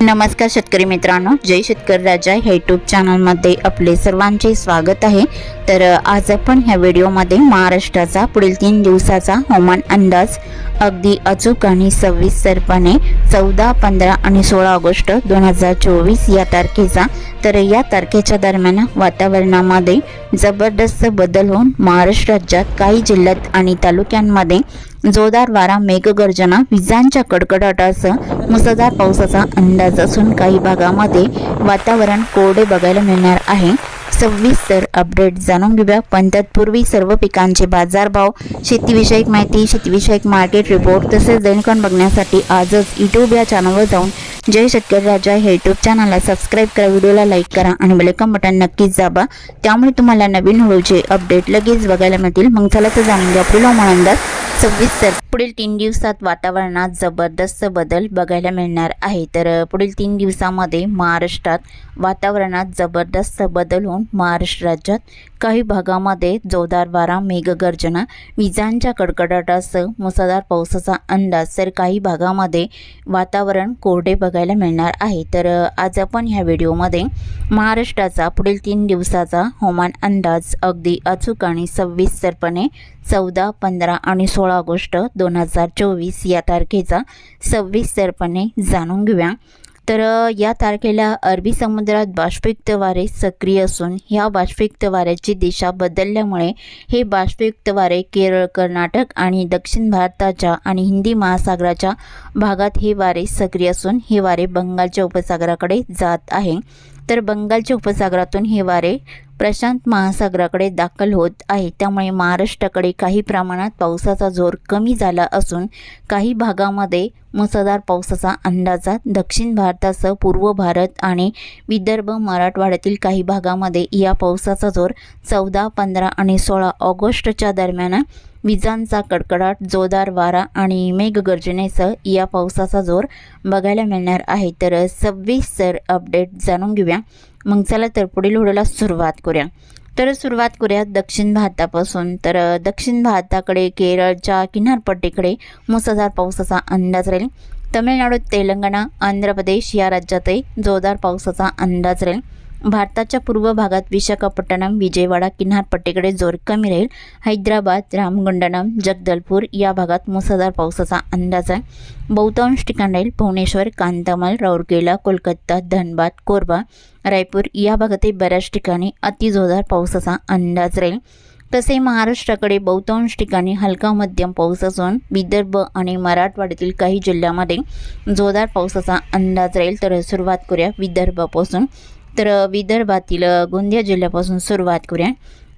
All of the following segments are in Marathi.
नमस्कार शेतकरी मित्रांनो जय शेतकरी राजा ह्या यूट्यूब चॅनलमध्ये आपले सर्वांचे स्वागत आहे. तर आज आपण ह्या व्हिडिओमध्ये महाराष्ट्राचा पुढील तीन दिवसाचा हवामान अंदाज अगदी अचूक आणि सविस्तरपणे चौदा पंधरा आणि सोळा ऑगस्ट दोन हजार चोवीस या तारखेचा. तर या तारखेच्या दरम्यान वातावरणामध्ये जबरदस्त बदल होऊन महाराष्ट्र राज्यात काही जिल्ह्यात आणि तालुक्यांमध्ये जोरदार वारा मेघगर्जना विजांच्या कडकडाटासह मुसळधार पावसाचा अंदाज असून काही भागामध्ये वातावरण कोरडे बघायला मिळणार आहे. सविस्तर अपडेट जाणून घेऊया. पण तत्पूर्वी सर्व पिकांचे बाजारभाव शेतीविषयक माहिती शेतीविषयक मार्केट रिपोर्ट तसेच दैनिकन बघण्यासाठी आजच यूट्यूब या चॅनलवर जाऊन जय शेतकरी राजा हे यूट्यूब चॅनलला सबस्क्राईब करा व्हिडिओला लाईक करा आणि वेलकम बटन नक्कीच दाबा. त्यामुळे तुम्हाला नवीन व्हिडिओचे अपडेट लगेच बघायला मिळतील. मग चला तर जाणून घ्या पुढील हवामान अंदाज सव्वीस पुढील तीन दिवसात वातावरणात जबरदस्त बदल बघायला मिळणार आहे. तर पुढील तीन दिवसामध्ये महाराष्ट्रात वातावरणात जबरदस्त बदल होऊन महाराष्ट्र राज्यात काही भागामध्ये जोरदार वारा मेघगर्जना विजांच्या कडकडाटासह मुसळधार पावसाचा अंदाज तर काही भागामध्ये वातावरण कोरडे बघायला मिळणार आहे. तर आज आपण ह्या व्हिडिओमध्ये महाराष्ट्राचा पुढील तीन दिवसाचा हवामान अंदाज अगदी अचूक आणि सविस्तरपणे चौदा पंधरा आणि सोळा ऑगस्ट दोन हजार चोवीस या तारखेचा सविस्तरपणे जाणून घेऊया. तर या तारखेला अरबी समुद्रात बाष्पयुक्त वारे सक्रिय असून ह्या बाष्पयुक्त वाऱ्याची दिशा बदलल्यामुळे हे बाष्पयुक्त वारे केरळ कर्नाटक आणि दक्षिण भारताच्या आणि हिंदी महासागराच्या भागात हे वारे सक्रिय असून हे वारे बंगालच्या उपसागराकडे जात आहे. तर बंगालच्या उपसागरातून हे वारे प्रशांत महासागराकडे दाखल होत आहे. त्यामुळे महाराष्ट्राकडे काही प्रमाणात पावसाचा जोर कमी झाला असून काही भागामध्ये मुसळधार पावसाचा अंदाजात दक्षिण भारतासह पूर्व भारत आणि विदर्भ मराठवाड्यातील काही भागामध्ये या पावसाचा जोर चौदा पंधरा आणि सोळा ऑगस्टच्या दरम्यान विजांचा कडकडाट जोरदार वारा आणि मेघगर्जनेसह या पावसाचा जोर बघायला मिळणार आहे. तर सविस्तर अपडेट जाणून घेऊया. मग चला तर पुढील व्हिडिओला सुरुवात करूया. तर सुरुवात करूया दक्षिण भारतापासून. तर दक्षिण भारताकडे केरळच्या किनारपट्टीकडे मुसळधार पावसाचा अंदाज राहील. तमिळनाडू तेलंगणा आंध्र प्रदेश या राज्यातही जोरदार पावसाचा अंदाज राहील. भारताच्या पूर्व भागात विशाखापट्टणम विजयवाडा किनारपट्टीकडे जोर कमी राहील. हैदराबाद रामगुंडनम जगदलपूर या भागात मुसळधार पावसाचा अंदाज आहे. बहुतांश ठिकाण राहील भुवनेश्वर कांतामल राऊरकेला कोलकाता धनबाद कोरबा रायपूर या भागातही बऱ्याच ठिकाणी अतिजोरदार पावसाचा अंदाज राहील. तसे महाराष्ट्राकडे बहुतांश ठिकाणी हलका मध्यम पाऊस असून विदर्भ आणि मराठवाड्यातील काही जिल्ह्यामध्ये जोरदार पावसाचा अंदाज राहील. तर सुरुवात करूया विदर्भापासून. तर विदर्भातील गोंदिया जिल्ह्यापासून सुरुवात करूया.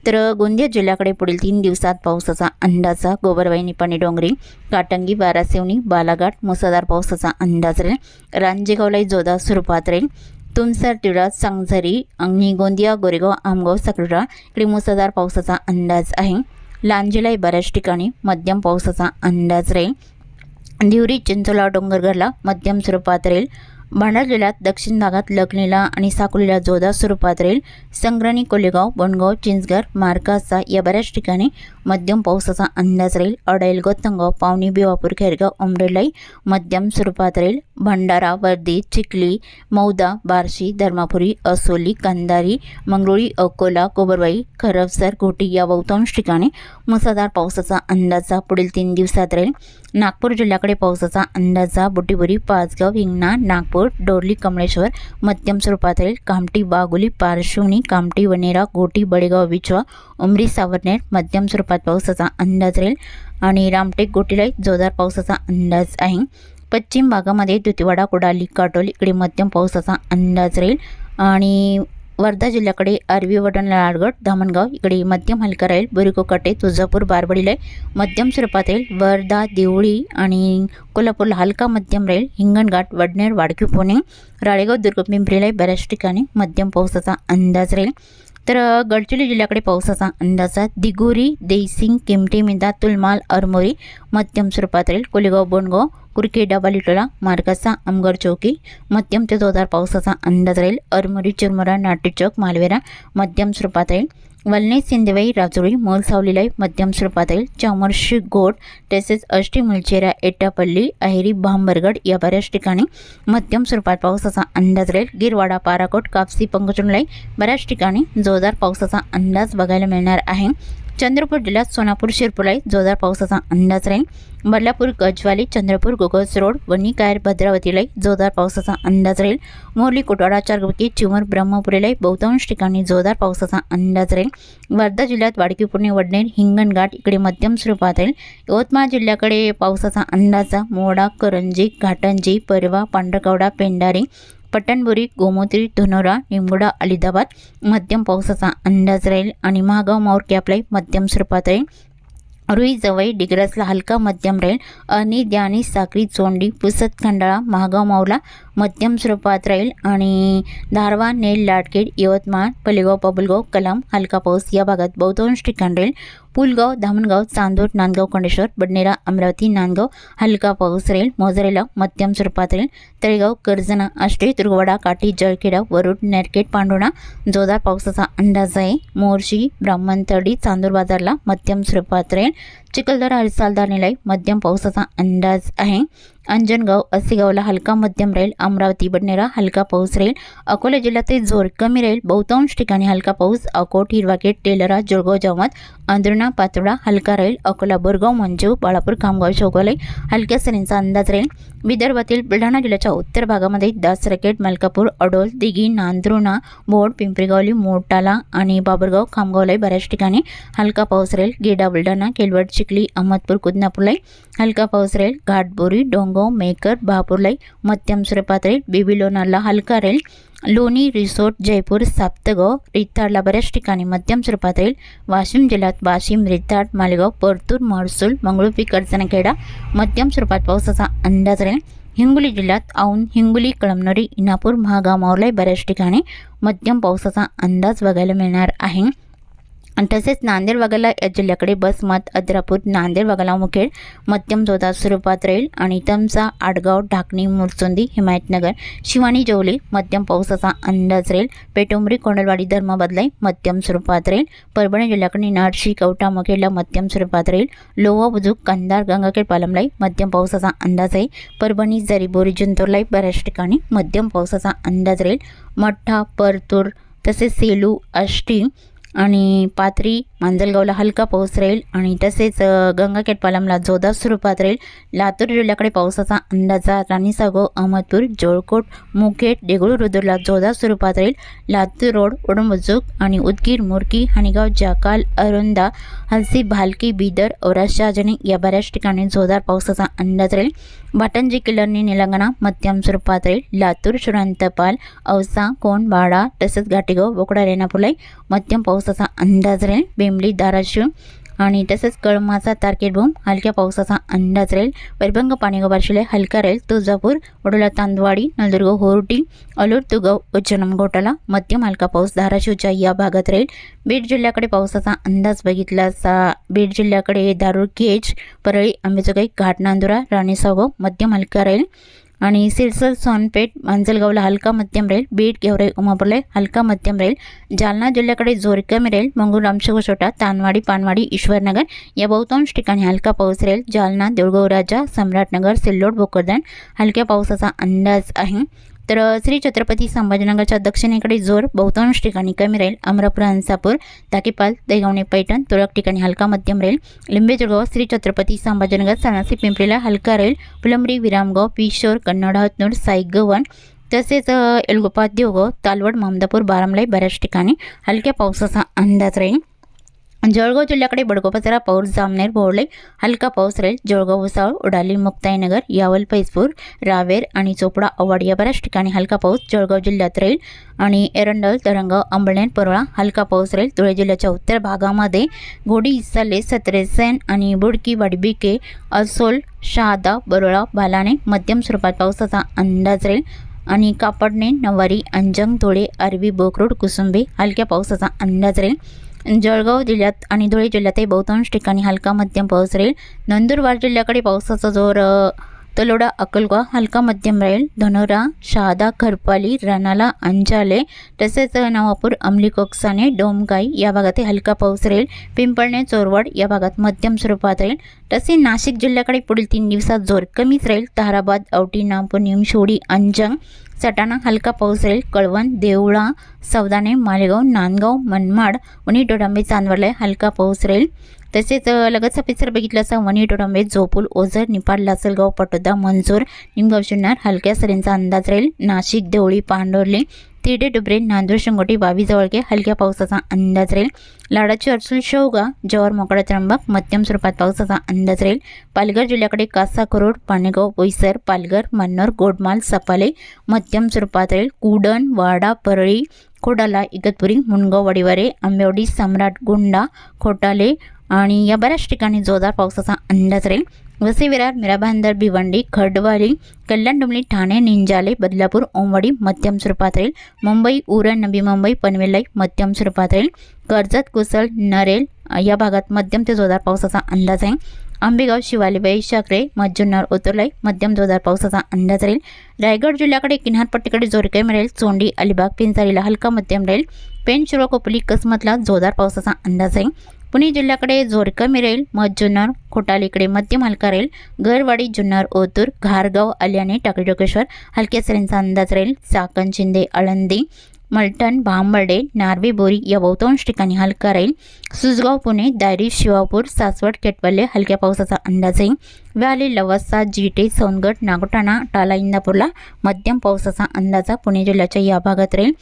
तर गोंदिया जिल्ह्याकडे पुढील तीन दिवसात पावसाचा अंदाजा गोबरवाई पाणी डोंगरी काटंगी बारासेवणी बालाघाट मुसळधार पावसाचा अंदाज राहील. रांजेगावलाही जोदा स्वरूपात राहील. तुमसर तिळा सांगझरी अंगणी गोंदिया गोरेगाव आमगाव सकरा इकडे मुसळधार पावसाचा अंदाज आहे. लांजेलाही बऱ्याच ठिकाणी मध्यम पावसाचा अंदाज राहील. दिवरी चिंचोला डोंगरगडला मध्यम स्वरूपात राहील. भंडारा जिल्ह्यात दक्षिण भागात लखनीला आणि साकोलीला जोरदार स्वरूपात राहील. संग्रणी कोलेगाव बनगाव चिंचगर मार्काचा या बऱ्याच ठिकाणी मध्यम पावसाचा अंदाज राहील. अडेल गोतंगाव पावनी बिवापूर खेरगाव उमरेलाई मध्यम स्वरूपात राहील. भंडारा वर्दी चिखली मौदा बार्शी धर्मापुरी असोली कंदारी मंगरुळी अकोला कोबरवाई खरवसर घोटी या बहुतांश ठिकाणी मुसळधार पावसाचा अंदाजा पुढील तीन दिवसात राहील. नागपूर जिल्ह्याकडे पावसाचा अंदाजा बुटीबुरी पाचगाव हिंगणा नागपूर डोरली कमळेश्वर मध्यम स्वरूपात राहील बागुली पार्श्वनी कामटी वनेरा गोटी बडेगाव विचवा उमरी सावरनेर मध्यम स्वरूपात पावसाचा अंदाज राहील. आणि रामटेक गोटीलाही जोरदार पावसाचा अंदाज आहे. पश्चिम भागामध्ये दुतिवाडा कुडाली काटोली इकडे मध्यम पावसाचा अंदाज राहील. आणि वर्धा जिल्ह्याकडे आरवी वडण लाडगड धामणगाव इकडे मध्यम हलका राहील बुरिकोकाटे तुळजापूर बारबडीला मध्यम स्वरूपात राहील वर्धा देवळी आणि कोल्हापूरला हलका मध्यम राहील हिंगणघाट वडनेर वाडकी पुणे राळेगाव दुर्ग पिंपरीला बऱ्याच ठिकाणी मध्यम पावसाचा अंदाज राहील. तर गडचिरोली जिल्ह्याकडे पावसाचा अंदाज आहे. दिगोरी देसिंग किमटी मिदा तुलमाल अरमोरी मध्यम स्वरूपात राहील. कोलेगाव बोंडगाव कुरके डबालिटोला मार्गाचा अमगड चौकी मध्यम ते जोरदार पावसाचा अंदाज राहील. अरमोरी चिरमुरा नाट्यचौक मालवेरा मध्यम स्वरूपात राहील. वलने सिंदेवाई राजुरी मोलसावलीलाई मध्यम स्वरूपात राहील. चामर्शी गोड तसेच अष्टी मुलचेरा एटापल्ली अहेरी भांबरगड या बऱ्याच ठिकाणी मध्यम स्वरूपात पावसाचा अंदाज राहील. गिरवाडा पाराकोट कापसी पंकचुनलाई बऱ्याच ठिकाणी जोरदार पावसाचा अंदाज बघायला मिळणार आहे. चंद्रपूर जिल्ह्यात सोनापूर शिरपुलाई जोरदार पावसाचा अंदाज राहील. बदलापूर गजवाली चंद्रपूर गोगस रोड वणी कायर भद्रावतीलाई जोरदार पावसाचा अंदाज राहील. मोरली कोटवाडा चारगुकी चिमूर ब्रह्मपुरीलाही बहुतांश ठिकाणी जोरदार पावसाचा अंदाज राहील. वर्धा जिल्ह्यात वाडकी पुणे वडनेर हिंगणघाट इकडे मध्यम स्वरूपात राहील. यवतमाळ जिल्ह्याकडे पावसाचा अंदाजा मोडा करंजी घाटंजी परवा पांढरकवडा पेंढारी पट्टणबुरी गोमोत्री धनोरा निंबुडा अलिदाबाद मध्यम पावसाचा अंदाज राहील आणि महागाव माऊर कॅपलाई मध्यम स्वरूपात राहील रुई जवई डिग्रजला हलका मध्यम राहील. अनि द्यानी साक्री चोंडी पुसत खंडाळा महागाव माऊला मध्यम स्वरूपात राहील आणि धारवा नेल लाटखेड यवतमाळ पलेगाव पबलगाव कलाम हलका पाऊस या भागात बहुतांश ठिकाण राहील. पुलगाव धामणगाव चांदोड नांदगाव खंडेश्वर बडनेरा अमरावती नांदगाव हलका पाऊस राहील. मोजरेला मध्यम स्वरूपात राहील. तळेगाव कर्जना आष्टी तुरगवाडा काठी जळखेडा वरुड नेरकेट पांडोणा जोरदार पावसाचा अंदाज आहे. मोर्शी ब्राह्मणतडी चांदूर बाजारला मध्यम स्वरूपात राहील. चिखलदरा हरिसालदार निलय मध्यम पावसाचा अंदाज आहे. अंजनगाव असेगावला हलका मध्यम राहील अमरावती बडनेरा हलका पाऊस राहील अकोला जिल्ह्यातील जोर कमी राहील बहुतांश ठिकाणी हलका पाऊस अकोट हिरवाकेट टेलरा जळगाव जावत अंदरुणा पातोडा हलका राहील अकोला बोरगाव मंजू बाळापूर खामगाव शोगालय हलक्या सरींचा अंदाज राहील विदर्भातील बुलढाणा जिल्ह्याच्या उत्तर भागामध्ये दासरकेट मलकापूर अडोल दिघी नांद्रुणा बोड पिंपरीगावली मोटाला आणि बाबरगाव खामगावलाई बऱ्याच ठिकाणी हलका पाऊस राहील गेडा बुलढाणा केलवड चिखली अहमदपूर कुदनापूरलाई हलका पाऊस राहील घाटबोरी डोंगव मेकर बहापूरलाई मध्यम स्वरूपात राहील बेबी लोणारला हलका राहील लोणी रिसोर्ट जयपूर साप्तगाव रिताडला बऱ्याच ठिकाणी मध्यम स्वरूपात राहील वाशिम जिल्ह्यात वाशिम रिताड मालेगाव परतूर महसूल मंगळुपी कर्जनखेडा मध्यम स्वरूपात पावसाचा अंदाज राहील. हिंगोली जिल्ह्यात औंध हिंगोली कळमनुरी इनापूर महागाव मावलाई बऱ्याच ठिकाणी मध्यम पावसाचा अंदाज बघायला मिळणार आहे. आणि तसेच नांदेड वगळला या जिल्ह्याकडे बसमत अद्रापूर नांदेड वाघाला मुखेड मध्यम जोरदार स्वरूपात राहील आणि तमसा आडगाव ढाकणी मुरचुंदी हिमायतनगर शिवानी जवली मध्यम पावसाचा अंदाज राहील पेटुंबरी कोंडलवाडी धर्मबदलाई मध्यम स्वरूपात राहील परभणी जिल्ह्याकडे नारशी कवटा मुखेडला मध्यम स्वरूपात राहील लोहा बुजुक कंधार गंगाखेड पालमलाई मध्यम पावसाचा अंदाज आहे. परभणी जरी बोरी जिंतूरलाई बऱ्याच ठिकाणी मध्यम पावसाचा अंदाज राहील मठ्ठा परतूर तसेच सेलू आष्टी आणि पाथरी मांजलगावला हलका पाऊस राहील आणि तसेच गंगाखेड पालमला जोरदार स्वरूपात राहील. लातूर जिल्ह्याकडे पावसाचा अंदाजा राणीसागो अहमदपूर जोळकोट मुखेड देगळूर रुद्रला जोरदार स्वरूपात राहील. लातूर रोड उडंबुजुक आणि उदगीर मुरकी हणीगाव जाकाल अरुंदा हलसी भालकी बिदर औराशाजनी या बऱ्याच ठिकाणी जोरदार पावसाचा अंदाज राहील. भाटंजी किल्लरनी निलंगणा मध्यम स्वरूपात राहील. लातूर श्रांतपाल औसा कोंडबाडा तसेच घाटेगाव बोकडा रेणापुलाई मध्यम पावसाचा अंदाज राहील. बेंबली धाराशिव आणि तसेच कळमाचा तारकेटभूम हलक्या पावसाचा अंदाज राहील. वैभंग पाणीगाव बार्शिले हलका राहील. तुळजापूर वडोला तांदवाडी नलदुर्ग होर्टी अलूर तुगाव उज्जनम घोटाला मध्यम हलका पाऊस धाराशिवच्या या भागात राहील. बीड जिल्ह्याकडे पावसाचा अंदाज बघितला असा बीड जिल्ह्याकडे दारूर केज परळी आंबेजोगाई घाटनांदुरा राणीसागो मध्यम हलका राहील. आणि सिरसल सोनपेठ मांजलगावला हलका मध्यम राहील बीड गेवराई उमापुरले हलका मध्यम राहील जालना जिल्ह्याकडे जोर कमी राहील मंगूर रामशेगोशोटा तानवाडी पानवाडी ईश्वरनगर या बहुतांश ठिकाणी हलका पाऊस राहील जालना देऊळगाव राजा सम्राटनगर सिल्लोड भोकरदन हलक्या पावसाचा अंदाज आहे. तर श्री छत्रपती संभाजीनगरच्या दक्षिणेकडे जोर बहुतांश ठिकाणी कमी राहील अमरापूर हंसापूर ताकीपाल देगावणे पैठण तुरळक ठिकाणी हलका मध्यम राहील लिंबे जळगाव श्री छत्रपती संभाजीनगर सणासी पिंपरीला हलका राहील फुलंबरी विरामगाव पिशोर कन्नड हतनूर साईगवन तसेच एलगोपा देवगाव तालवड मामदापूर बारामलाई बऱ्याच ठिकाणी हलक्या पावसाचा अंदाज राहील. जळगाव जिल्ह्याकडे बडगोपाचरा पौर जामनेर बोर्ले हलका पाऊस राहील जळगाव भुसावळ उडाली मुक्ताईनगर यावल फैजपूर रावेर आणि चोपडा अवाड या बऱ्याच ठिकाणी हलका पाऊस जळगाव जिल्ह्यात राहील आणि एरंडल तरंगाव अंबळनेर परोळा हलका पाऊस राहील धुळे जिल्ह्याच्या उत्तर भागामध्ये घोडी इसाले सत्रेसेन आणि बुडकी वाडबिके असोल शहादा बरोळा बालाने मध्यम स्वरूपात पावसाचा अंदाज राहील आणि कापडणे नवारी अंजंग धुळे अरबी बोकरोड कुसुंबे हलक्या पावसाचा अंदाज राहील जळगाव जिल्ह्यात आणि धुळे जिल्ह्यातही बहुतांश ठिकाणी हलका मध्यम पाऊस राहील. नंदुरबार जिल्ह्याकडे पावसाचा जोर तलोडा अकलगाव हलका मध्यम राहील. धनोरा शहादा खरपाली रणाला अंजाले तसेच नवापूर अमली कोकसाने डोमगाई या भागातही हलका पाऊस राहील. पिंपळणे चोरवाड या भागात मध्यम स्वरूपात राहील. तसे नाशिक जिल्ह्याकडे पुढील तीन दिवसात जोर कमीच राहील. ताराबाद औटी नामपूर निमशोडी अंजंग सटाणा हलका पाऊस राहील कळवण देवळा सौदाने मालेगाव नांदगाव मनमाड वणी डोडांबे चांदवडला हलका पाऊस राहील. तसेच लगतचा पिक्चर बघितला असता वणी डोडांबे झोपूल ओझर निपाड लासलगाव पटोदा मंजूर निमगाव जुन्नर हलक्या सरींचा अंदाज राहील. नाशिक देवळी पांडोर्ली तिरडे डुबरे नांदूर शिंगोटी वावी जवळगे हलक्या पावसाचा अंदाज राहील. लाडाची अडसूल शेवगा जवार मोकळा त्र्यंबक मध्यम स्वरूपात पावसाचा अंदाज राहील. पालघर जिल्ह्याकडे कासा करोड पाणेगाव बोईसर पालघर मन्नोर गोडमाल सपाले मध्यम स्वरूपात राहील. कुडण वाडा परळी खोडाला इगतपुरी मुनगाव वडिवारे आंबेवडी सम्राट गुंडा खोटाले आणि या बऱ्याच ठिकाणी जोरदार पावसाचा अंदाज राहील. वसई विरार मिराभांदर भिवंडी खडवाली कल्याण डोंबली ठाणे निंजाले बदलापूर ओमवाडी मध्यम स्वरूपात राहील मुंबई उरण नवी मुंबई पनवेलाई मध्यम स्वरूपात राहील कर्जत कुसळ नरेल या भागात मध्यम ते जोरदार पावसाचा अंदाज आहे. आंबेगाव शिवालीबाई शाकरे मज्जुन्नर ओतोलाई मध्यम जोरदार पावसाचा अंदाज राहील. रायगड जिल्ह्याकडे किनारपट्टीकडे जोरके राहील चोंडी अलिबाग पिंजारीला हलका मध्यम राहील पेन शिरोकोपली कसमतला जोरदार पावसाचा अंदाज आहे. पुणे जिल्ह्याकडे जोरकमी राहील जुन्नर खोटालीकडे मध्यम हलका राहील गरवाडी जुन्नर ओतूर घारगाव आल्याने टाकळीडोकेश्वर हलक्या सरींचा अंदाज राहील चाकण शिंदे आळंदी मलटण भांबर्डे नार्वे बोरी या बहुतांश ठिकाणी हलका राहील. सुजगाव पुणे दायरी शिवापूर सासवड केटवल्ले हलक्या पावसाचा अंदाज आहे. व्याली लवासा जिटे सोनगड नागोटाणा टाला इंदापूरला मध्यम पावसाचा अंदाजा पुणे जिल्ह्याच्या या भागात राहील.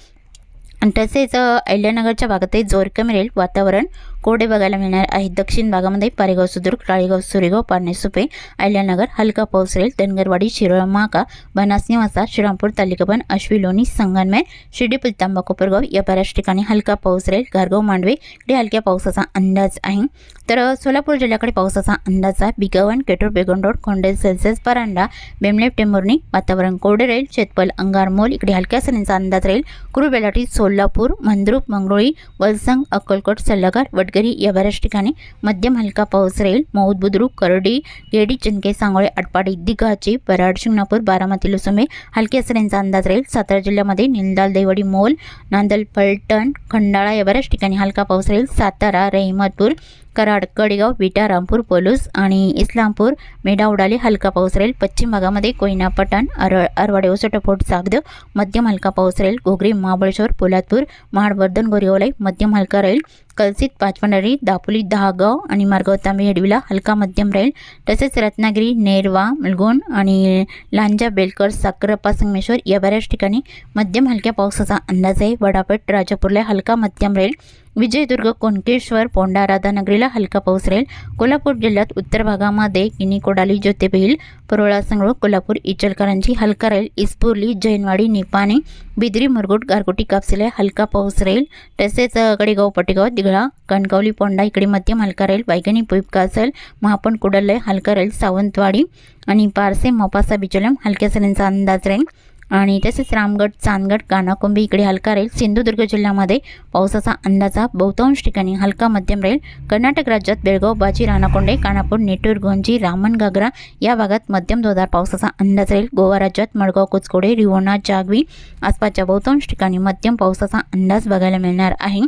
तसेच अहिल्यानगरच्या भागातही जोर कमी राहील वातावरण. कोरडे बघायला मिळणार आहे दक्षिण भागामध्ये पारेगाव सुदुर्ग राळेगाव सुरेगाव पारनेसुपे अहिल्यानगर हलका पाऊस राहील धनगरवाडी शिरोळ माका बनास निवासा श्रीरामपूर तालिकाबन अश्वी लोणी संगनमेर शिर्डी तांबा कोपरगाव या बऱ्याच ठिकाणी हलका पाऊस राहील गारगाव मांडवे इकडे हलक्या पावसाचा अंदाज आहे. तर सोलापूर जिल्ह्याकडे पावसाचा अंदाज आहे. बिगावन केटूर बेगन रोड खोंडे सेल्सेस परांडा बेमलेप टेंभुर्णी वातावरण कोरडे राहील शेतपल अंगारमोल इकडे हलक्या सरींचा अंदाज राहील. कुरुबेलाटी सोलापूर मंद्रुप मंगरुळी वलसंग अक्कलकोट सल्लागार वडगरी या बऱ्याच ठिकाणी मध्यम हलका पाऊस राहील. मौद बुद्रुक करडी गेडी चिंके सांगोळे आटपाडी दिघाची पराड शिंगणापूर बारामती लुसुंबे हलक्या सरींचा अंदाज राहील. सातारा जिल्ह्यामध्ये निलदाल देवडी मोल नांदल पलटण खंडाळा या बऱ्याच ठिकाणी हलका पाऊस राहील. सातारा रहिमतपूर कराड कडेगाव विटा रामपूर पलूस आणि इस्लामपूर मेडावडाले हलका पाऊस राहील. पश्चिम भागामध्ये कोयना पठाण अरळ अरवाडे ओसटफोट सागद मध्यम हलका पाऊस राहील. घोगरी महाबळेश्वर पोलादपूर महाडवर्धन गोरेगावलाई मध्यम हलका राहील. कलसित पाचपंढरी दापोली दहागाव आणि मार्गाव तांबे हेडविला हलका मध्यम राहील तसेच रत्नागिरी नेरवा मुलगोण आणि लांजा बेलकर साखरप्पा संगमेश्वर या बऱ्याच ठिकाणी मध्यम हलक्या पावसाचा अंदाज आहे. वडापेठ राजापूरला हलका मध्यम राहील विजयदुर्ग कोणकेश्वर पोंडा राधानगरीला हलका पाऊस राहील कोल्हापूर जिल्ह्यात उत्तर भागामध्ये किनी कोडाली ज्योतिबहिल परोळा संगळ कोल्हापूर इचलकरंजी हलका राहील इस्पुर्ली जैनवाडी निपाणे बिद्री मुरगुट गारगोटी कापसेला हलका पाऊस राहील तसेच कडेगाव पटेगाव दिघळा कणकवली पोंडा इकडे मध्यम हलका राहील वायगणी पुईपका असेल महापण कुडलय हलका राहील सावंतवाडी आणि पारसे मोपासा बिचलम हलक्या सरींचा अंदाज राहील आणि तसेच रामगड चांदगड कानाकोंबी इकडे हलका राहील. सिंधुदुर्ग जिल्ह्यामध्ये पावसाचा अंदाजा बहुतांश ठिकाणी हलका मध्यम राहील. कर्नाटक राज्यात बेळगाव बाजी राणाकोंडे कानापूर नेटूर गोंजी रामन घागरा या भागात मध्यम जोरदार पावसाचा अंदाज राहील. गोवा राज्यात मडगाव कुचकोडे रिवोणा जागवी आसपासच्या बहुतांश ठिकाणी मध्यम पावसाचा अंदाज बघायला मिळणार आहे.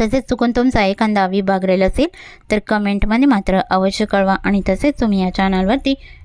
तसेच चुकून तुमचा एखादा विभाग राहील असेल तर कमेंटमध्ये मात्र अवश्य कळवा आणि तसेच तुम्ही या चॅनलवरती